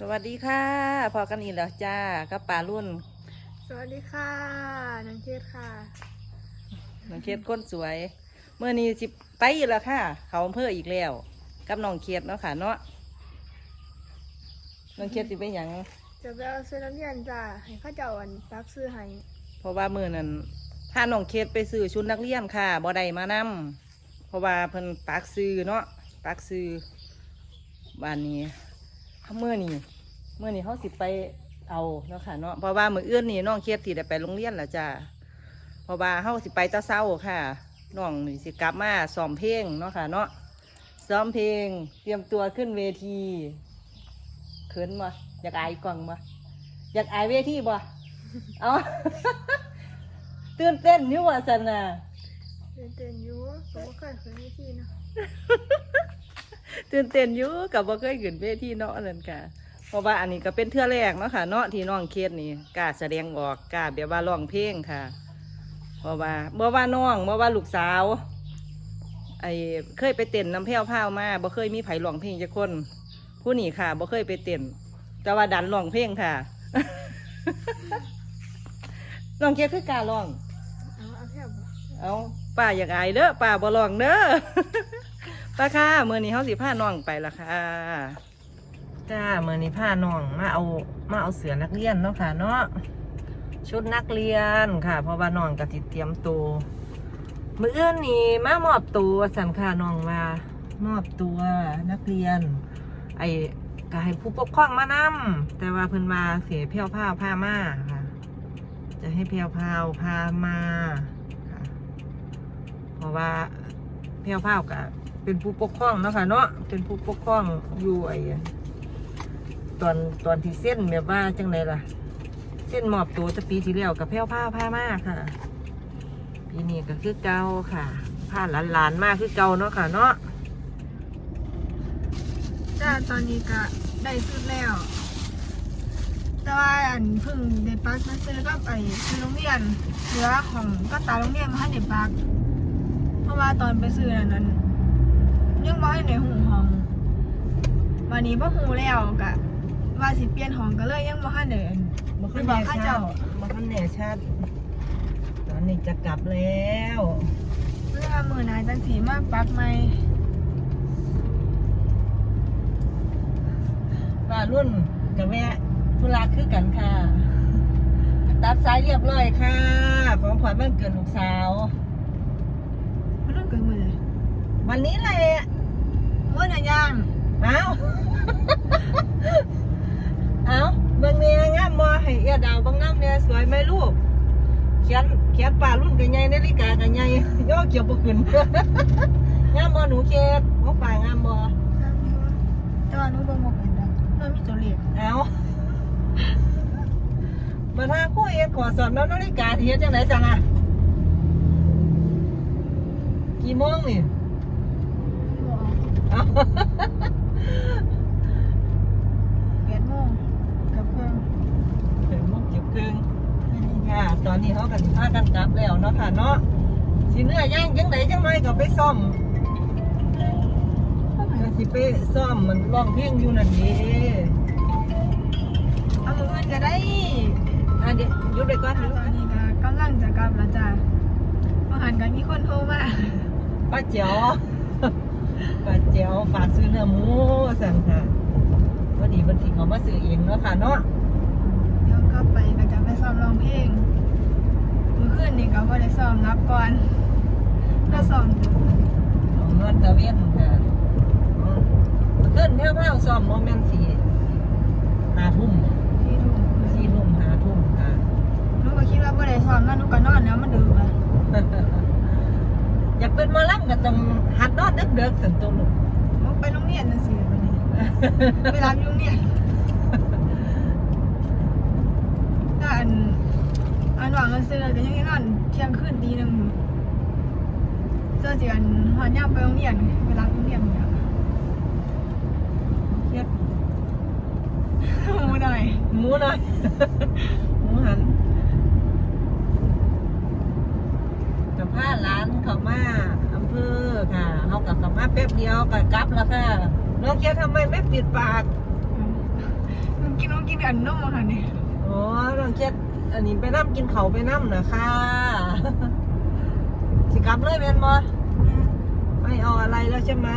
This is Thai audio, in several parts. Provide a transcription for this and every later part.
สวัสดีค่ะ พอกันอีกแล้วจ้ากับป่ารุ่น สวัสดีค่ะนังเกดค่ะน้องเคสคนสวย เมื่อนี้สิไปอีกแล้วค่ะ เขาอำเภออีกแล้ว กับน้องเคสเนาะค่ะเนาะน้องเคสสิไปหยังจะไปเอาซื้อน้ำเย็นจ้าให้เข้าเจ้าอันปักซื้อให้เพราะว่ามือนั้นถ้าน้องเคสไปซื้อชุดนักเรียนค่ะบ่ได้มานํเพราะว่าเพิ่นปักซื้อเนาะปักซื้อบ้านนี้ เมื่อนี้เมื่อนี้เขาสิไปเอาเนาะค่ะเนาะเพราะว่ามืออื่นนี่น้องเคสสิได้ไปโรงเรียนแล้วจ้าเพราะว่าเฮาสิไปแตะเศร้าค่ะน้องนี่สิกลับมาซ้อมเพลงเนาะค่ะเนาะซ้อมเพลง เตรียมตัวขึ้นเวทีเขินบ่อยากอายกล่องบ่อยากอายเวทีบ่เอาตื่นเต้นอยู่ว่าสันน่ะเต้นเต้นอยู่ผมก็เคยเคยไม่ที่เนาะ ตื่นเต้นอยู่กับบ่เคยขึ้นเวทีเนาะนั่นค่ะเพราะว่าอันนี้ก็เป็นเทื่อแรกเนาะค่ะ เนาะที่น้องเคสนี่กล้าแสดงออกกล้าแบบว่าร้องเพลงค่ะ เพราะว่าเมื่อว่าน้องเมื่อว่าลูกสาว ไอ้เคยไปเต้นน้ำแพ้วพราวมาบ่เคยมีไผร้องเพลงจักคน ผู้นี่ค่ะบ่เคยไปเต้นแต่ว่าดันร้องเพลงค่ะน้องเกียรคือกล้าร้องเอาเอาแค่บ่เอาป้าอยากอายเด้อป้าบ่ร้องเด้อ ป้าค่ะเมื้อนี้เฮาสิพาน้องไปละค่ะ จ้าเมื้อนี้พาน้องมาเอามาเอาเสือนักเรียนเนาะค่ะเนาะชุดนักเรียนค่ะ เพราะว่าน้องก็สิเตรียมตัวมื้อนนี่มามอบตัวสันค่ะน้องมามอบตัวนักเรียน ไอ้ก็ให้ผู้ปกครองมานำแต่ว่าเพิ่นมาเสียเพียวผ้าผ้ามาค่ะ จะให้เพียวพาวพามาเพราะว่าเพียวพาวกับ เป็นผู้ปกครองนะคะเนาะเป็นผู้ปกครองอยู่ไอ้ตอนตอนที่เส้นแบบว่าจังไรล่ะ เส้นหมอบตัวจะปีที่แล้วกับเพียวพาวพามากค่ะปีนี้ก็คือเก่าค่ะพาหลานๆมากคือเก่าเนาะค่ะเนาะจ้าตอนนี้ก็ได้สุดแล้ว แต่ว่าอันพิ่งได้ปักมาซื้อกับไอ้ซื้อโรงเรียนเหลือของก็ตาโรงเรียนมาให้ได้ปักเพราะว่าตอนไปซื้อนั่นนั้น ยังบ่ให้ในหูห้องวันนี้พ่หูแล้วกะ ว่าสิเปลี่ยนห้องก็เลยยังบ่ให้เดินบ่คันบอแน่กให้ชัเจ้าดบ่คันแน่ชัดตอนนี้จะกลับแล้วเรื่องว่ามือนายจันสีมาปักไหมว่ารุ่นกับแม่ธุระคือกันค่ะตัดสายเรียบร้อยค่ะ ของขวัญวันเกิดลูกสาว มันเรื่องเกิดมือเลยวันนี้แหละเมื่ อไหร่ย่างเอาเอาเบิ่งเนี่ยงามบ่ให้เอียดาวเบางน้ำเนี่ยสวยไหมลูกเขียนเขียนป่ารุ่นกันใหญ่นาฬิกากันใหญ่ย่อเกี่ยวบ่ขึ้นงามบ่หนูเขตของป่างามบ่แต่ว่าหนูเบิ่งบ่เป็นดอกมันมีตัวเลขเอามาถ้าคู่เอ็ดขอสอนแล้วนาฬิกาที่เฮ็ดจังไหนจังอะกี่โมงนี่บ่ออก เอาแปดโมงกับเพิ่งถึงโมงเก็บครึ่งค่ะ ตอนนี้เขากันพากันกลับแล้วเนาะค่ะเนาะสิเนื้อย่างจังไหนจังไรก็ไปซ่อมก็สิไปซ่อมมันร้องเพลงอยู่นั่นเด้เอามือเงินก็ได้อะเดี๋ยวหยุดไปก่อนตอนนี้ก็กำลังจะกลับแล้วจ้ะมาหันกันมีคนโทรมาป้าเจียว ป้าเจียวฝากซื้อเนื้อหมูสั่งค่ะพอดีบันทิเขามาซื้อเองเนาะค่ะเนาะเดี๋ยวก็ไปก็จะไปซ้อมร้องเพลงเมื่อคืนนี่ก็บ่ได้ซ้อมรับก่อนก็ซ้อมดึกของนวดตะเวนค่ะอืมขึ้นเที่ยวเที่ยวซ่อมโมเมนต์สี่ห้าทุ่มที่ถูกสี่ทุ่มห้าทุ่มค่ะหนูก็คิดว่าบ่ได้ซ้อมแล้วหนูก็นอนแล้วมันดึกแล้ว อยากเป็นหมอลำก็ต้องหัดนอนดึกเด็กๆสันตุลูกหนูไปโรงเรียนจังซี่บัดนี้ไปรับอยู่โรงเรียนก็อันอันหวังกันซื้อก็ยังนอนเที่ยงคืนตีหนึงอยู่เสื้อจีกันหอนย่ำไปโรงเรียนไปรับโรงเรียนเนี่ยเครียดหมูหน่อยหมูหน่อยหมูหันกับ ผ้าร้านเขามาอำเภอค่ะเขากับเขามาแป๊บเดียวกับกลับแล้วค่ะน้องเกียรทำไมไม่ปิดปากหนูกินอันนมมาค่ะนี่โอ้น้องเครียดอันนี้ไปน้ำกินเขาวไปน้ำนะค่ะสิกลับเลยเป็นบ่ไม่เอาอะไรแล้วใช่ไหม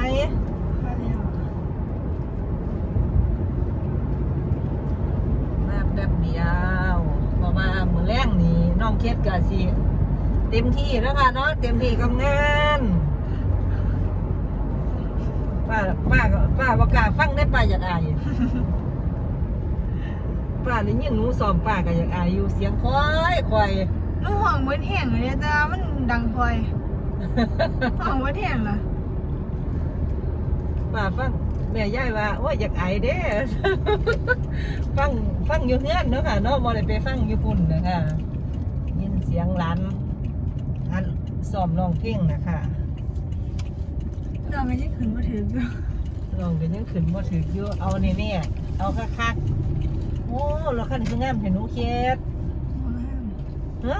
มาแล้วมาแป๊บเดียวพอมามือแรกนี่น้องเครียดกะสิ เต็มที่แล้วค่ะเนาะเต็มที่กับงานป้าป้าก็ป้าประกล้าศฟังได้ป้าอยากอายป้าได้ยินหนูสอมป้าก็อยากอายอยู่เสียงควายควายหนูห่องเหมือนแห้งเลยเนี่ยแต่ว่ามันดังพลอยห่องเหมือนแห้งเหรอป้าฟังแม่ย่ายว่าโอ้ยอยากอายเด้ฟังฟังอยู่เฮือนเนาะค่ะเนาะบ่ได้ไปฟังอยู่พุ่นนะคะยินเสียงหลาน อันซ้อมร้องเพลงนะคะเราไม่ได้ขึ้นมาถึงอยู่ร้องกันยังขึ้นบ่ถึกอยู่เอาแน่ๆเอาคักๆโอ้แล้วคันคืองามเห็นหนูเคียดว้าวฮะ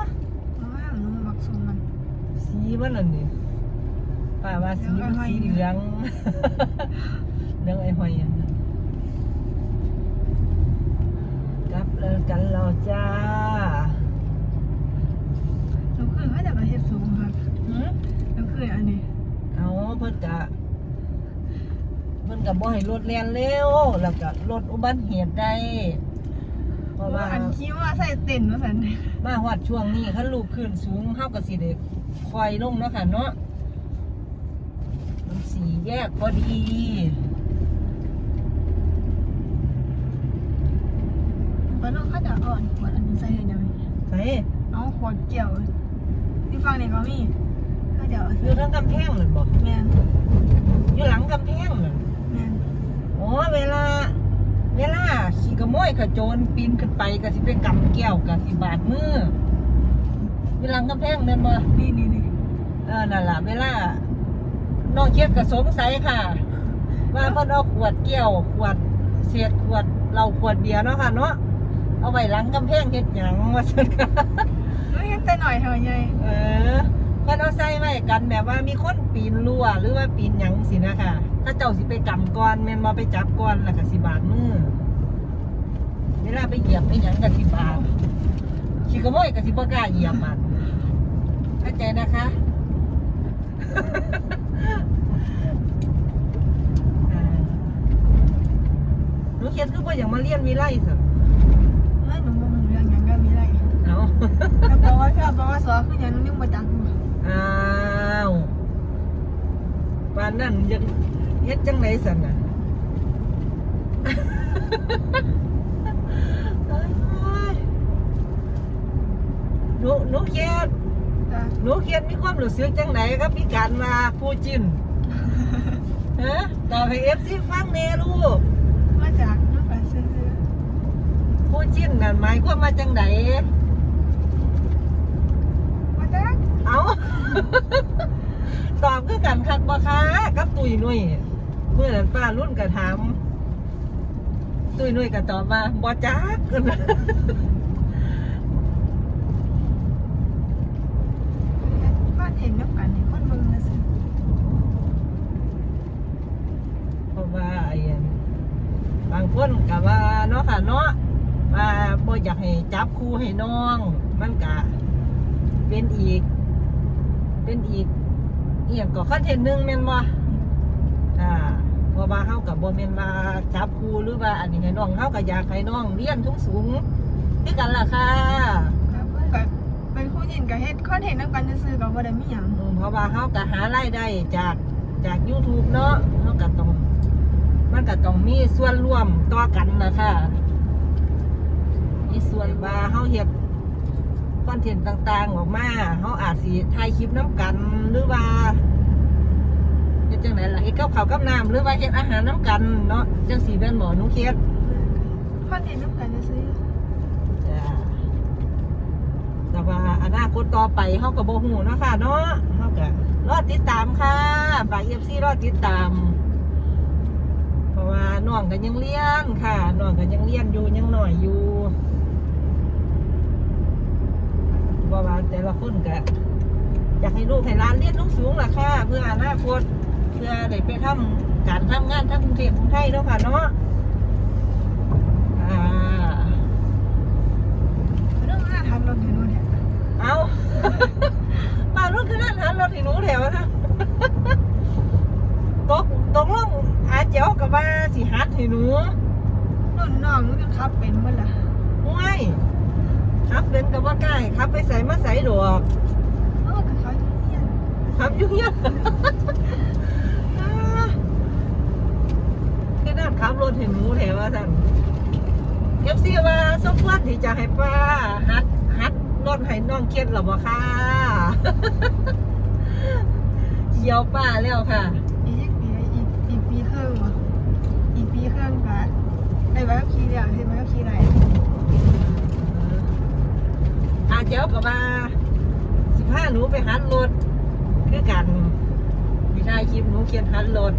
ว้าวหนูมักสมมันสีมันนั่นนี่ป้าว่าสีมันสีเหลืองเหลืองไอ้หอยอันนั้นกลับเลยกันเราจ้า หนูขึ้นมาจากประเทศสูงครับ หืม หนูขึ้นอันนี้ เอาเพิ่นกะเพิ่น กะบ่ให้รถแล่นเร็วแล้วก็ลดอุบัติเหตุได้เพราะว่าอันคิดว่าใส่เต็นมาสันมาฮอดช่วงนี้คันลูกขึ้นสูงเฮาก็สิได้คอยลงเนาะค่ะเนาะมันสีแยกพอดีปลาลูกเขาจะอ่อนขวดอันนี้ใส่ให้ยังใส่เอาขวดเกี่ยวที่ฟังเนี่ยเขามีเขาจะเอาอยู่ทางกำแพงนั่นบ่แมนอยู่หลังกำแพงนั่นแมน อ๋อเวลา เวลาขี่กระโมยขโจรปีนขึ้นไปก็สิไปกำแก้วก็สิบาดมืออยู่หลังกำแพงแม่นบ่นี่นี่นี่เออนั่นล่ะเวลาน้องเคียดก็สงสัยค่ะ ว่าเพิ่นเอาขวดเกี้ยวขวดเศษขวดเราขวดเบียร์เนาะค่ะเนาะเอาไว้หลังกำแพงเฮ็ดหยังว่าซั่นค่ะหนูเห็นแต่หน่อยเท่าไงเออเพิ่นเอาใส่ไว้กันแบบว่ามีคนปีนรั้วหรือว่าปีนหยังสินะคะ ถ้าเจ้าสิไปกำก่อนแม่นบ่ไปจับก่อนแล้วก็สิบาดมือเวลาไปเหยียบไปหยังก็สิบาดขี้ขโมยก็สิบ่กล้าเหยียบมันเข้าใจนะคะอ่าหนูเขียนคือว่าอย่างมาเรียนวิไลสิเฮ้ยหนูมองเรื่องยังก็มีไรเอาแต่บอกว่าชอบบอกว่าสอขึ้นยังนึกมาจากหนูอ้าวปานนั่นยัง เฮ็ดจังไหนสันน่ะโอ้ยหนูหนูเขียนจ้ะหนูเขียนมีความรู้สึกจังไหนครับมีการมาผู้จิ้นฮะต่อไปเอฟซีฟังแน่ลูกมาจากน้ำปลาซื้อผู้จิ้นนั่นหมายความมาจังไหนมาจากเอาตอบคือกันคักบ่คะกับตุยนุ่ยเมื่อนั้นป้ารุ่นกระถามตุยนุ่ยก็ตอบมาบ่จักบ้านเห็นน้ำกันเห็นคนมึงนะสิเพราะว่าไอ้อันบางคนก็ว่าเนาะค่ะเนาะว่าบ่อยากให้จับคู่ให้น้อง มันก็เป็นอีก เป็นอีกอีหยังก็คอนเทนต์หนึงแม่นบ่อ่าเพ ราะว่าเฮากับบ่แม่นว่าจับคู่หรือว่าอันนี้ให้น้องเฮาก็อยากให้น้องเรียนสูงๆคือกันล่ะค่ะกับเพื่อนกับเป็นคู่ยินกับเฮ็ดคอนเทนต์น้ำกันซื้อกับว่าได้มีหยังอืมเพราะว่าเฮาก็หารายได้จากจาก YouTube เนาะเฮาก็ต้องมันก็ต้องมีส่วนร่วมต่อกันนะคะมีส่วนว่าเฮาเฮ็ดคอนเทนต์ต่างๆออกมาเฮาอาจสิถ่ายคลิปน้ำกันหรือว่าเฮ็ด จังไดล่ะเฮ็ดกับข้าวกับน้ำหรือว่าเฮ็ดอาหารน้ำกันเนาะจังสีแม่นหมอหนูเฮ็ดคอนเทนต์น้ำกันซื้อจ้าแต่ว่าอนาคตต่อไปเฮาก็บ่ฮู้เนาะค่ะเนาะเฮาก็รอติดตามค่ะฝาก FC รอติดตาม เพราะว่าน้องก็ยังเรียนค่ะน้องก็ยังเรียนอยู่ยังหน่อยอยู่เพราะว่าแต่ละคนก็อยากให้ลูกให้หลานเรียนสูงๆล่ะค่ะ เพื่ออนาคต เพื่อได้ไปทำการทำงานทั้งกรุงเทพกรุงไทยเนาะค่ะเนาะทำรถให้หนูเนี่ยเอาปารถคือนั่นหารถให้หนูแถวนะตกตกลงอาเจ้ากับว่าสิหัดให้หนูนุ่นน้องมันก็ขับเป็นบ่ล่ะไม่ขับเป็นกับว่าใกล้ขับไปใส่มาใส่ดอกขับยุ่งยาก มูแถวว่าสั่นเก็บซี่ว่าสมควรที่จะให้ป้าฮัดฮัดรถให้น้องเครียดหรอบ่ค่ะเขียวป้าแล้วค่ะ อีกปีอีกอีกปีครึ่งวะอีกปีครึ่งกะได้ใบขับขี่เดียวเห็นใบขับขี่ไหนอาเจ้ากับมาสิบห้าหนูไปหัดรถคือกันพี่ได้คลิปหนูเขียนหัดรถ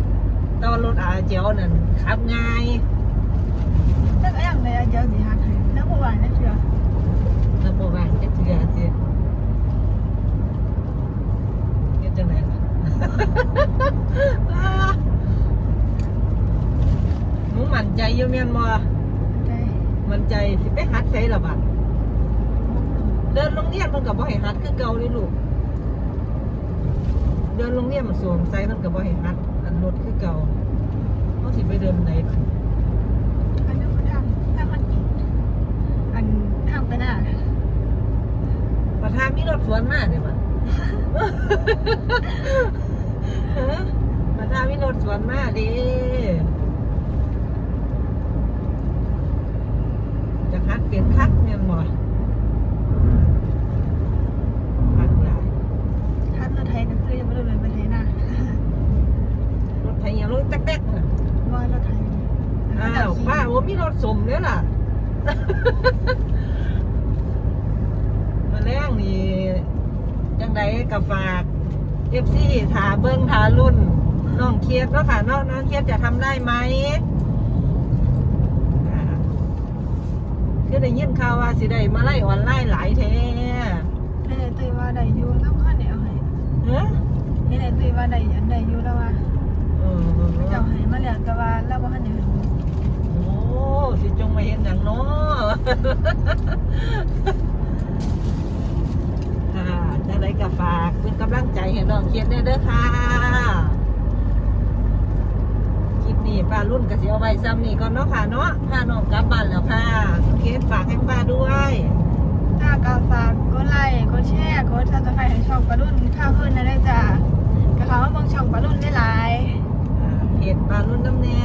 แตว่ารถอาเจ้านั่นขับง่าย ก็อย่างไรเจ้าสีหักให้แล้วเมื่านะเถื่อระบบว่างจะเถื่อสิเฮ็ดจังไหนล่ะหนูมั่นใจอยู่แม่นบ่ใจมั่นใจสิไปหัดใส่ะบัดเดินโรงเรียนมันก็บ่ให้หัดคือเก่าเลยลูกเดินโรงเรียนมันสวมใส่มันก็บ่ให้หัดอันรถคือเก่าเขาสิไปเดินไหนบัด อันนั้นมันทำถ้ามันอีกอัน ทางไปหน้าประธานมีรถสวนมาเนี่ยมันฮะประธานมีรถสวนมาเดิจะคัดเปลี่ยนคัดเนี่ยบ่คัดหลายทัดรถไทยก็คือยังไม่รู้เลยไปไทยหน้ารถไทยยังรถแต๊กๆน่ะว่ารถไทยอ้าวป้าว่ามีรถสมเนี่ยล่ะ มาแรงนี่จังใด กับฝากเอฟซีถาเบิ้งถารุ่นน้องเคียดเนาะค่ะน้องน้องเคียดจะทำได้ไหมอ่าคือได้ยินข่าวว่าสิได้มาไล่ออนไลน์หลายแท้นี่ไหนตุยว่าได้อยู่แล้วพ่อเนี่ยเอาให้เฮ้นี่ไหนตุยว่าได้อันได้อยู่แล้วว่าเออเจ้าให้มาแล้วแต่ว่าแล้วว่าเนี่ยโอ้สิจงมาเห็นอย่างเนาะค่ะจัง ไดก็ฝากเป็นกำลังใจให้น้องเคียดได้เด้อค่ะคลิปนี้ป้ารุ่นก็สิเอาไว้ซ้ำนี่ก่อนเนาะค่ะเนาะพาน้องกลับบ้านแล้วค่ะโอเคฝากให้ป้าด้วยถ้ากาฝากกดไลค์กดแชร์กดซับสไครต์ให้ช่องปลารุ่นข้าวขึ้นนะได้จ้ะกระเขาว่าบิ่งช่องปลารุ่นได้หลายเพจป้ารุ่นน้ำแน่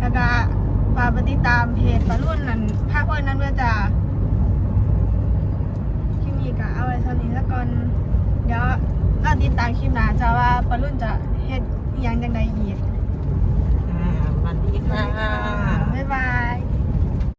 แล้วก็ฝากไปติดตามเพจปลารุ่นนั่นภาคเพิ่นนั้นด้วยจ้ะีก็เอาไว้ท่านี้ซะก่อน เดี๋ยวก็ติดตามคลิปหน้าจะว่าปรุ่นจะเฮ็ดยังจังใดอีกอ่าวันนี้ค่ะ บ๊ายบาย